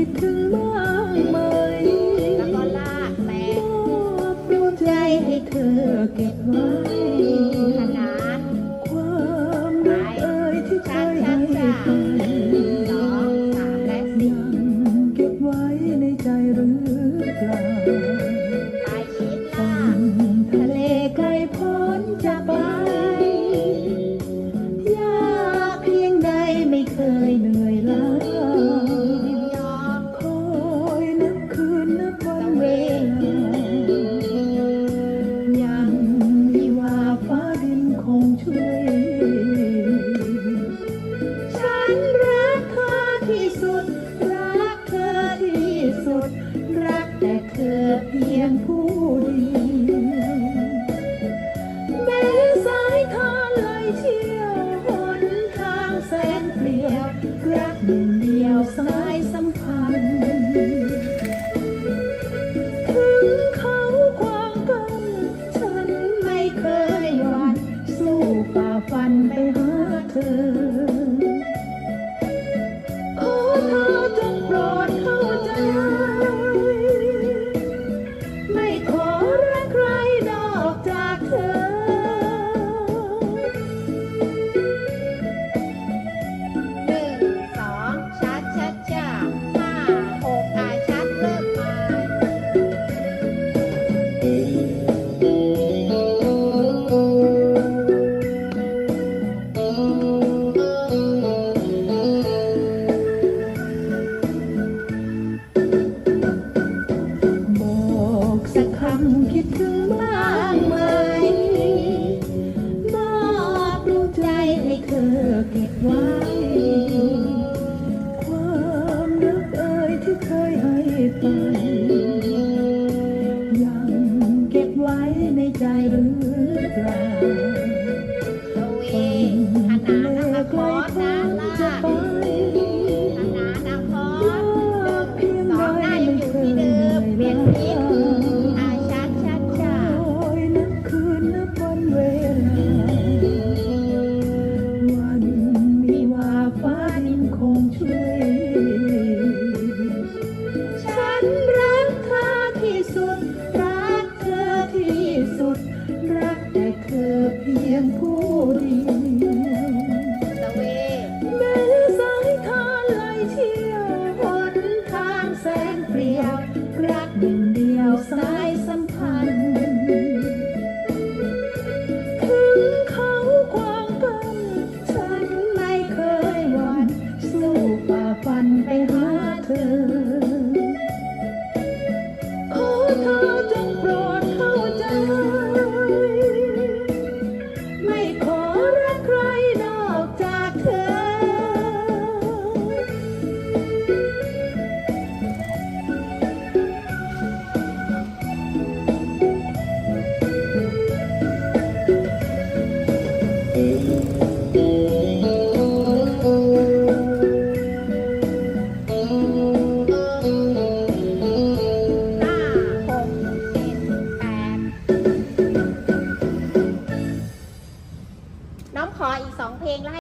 คิดถึง took it right. เพียงผู้ดีแม้สายทาเลยเชี่ยวหนทางแสนเปลี่ยวรักหนึ่งเดียวสายสัมพันถึงเขาควางกันฉันไม่เคยหวั่นสู้ฝ่าฟันไปหาเธอ ความรักเอ่ยที่เคยให้ไป รักหนึ่งเดียวสัก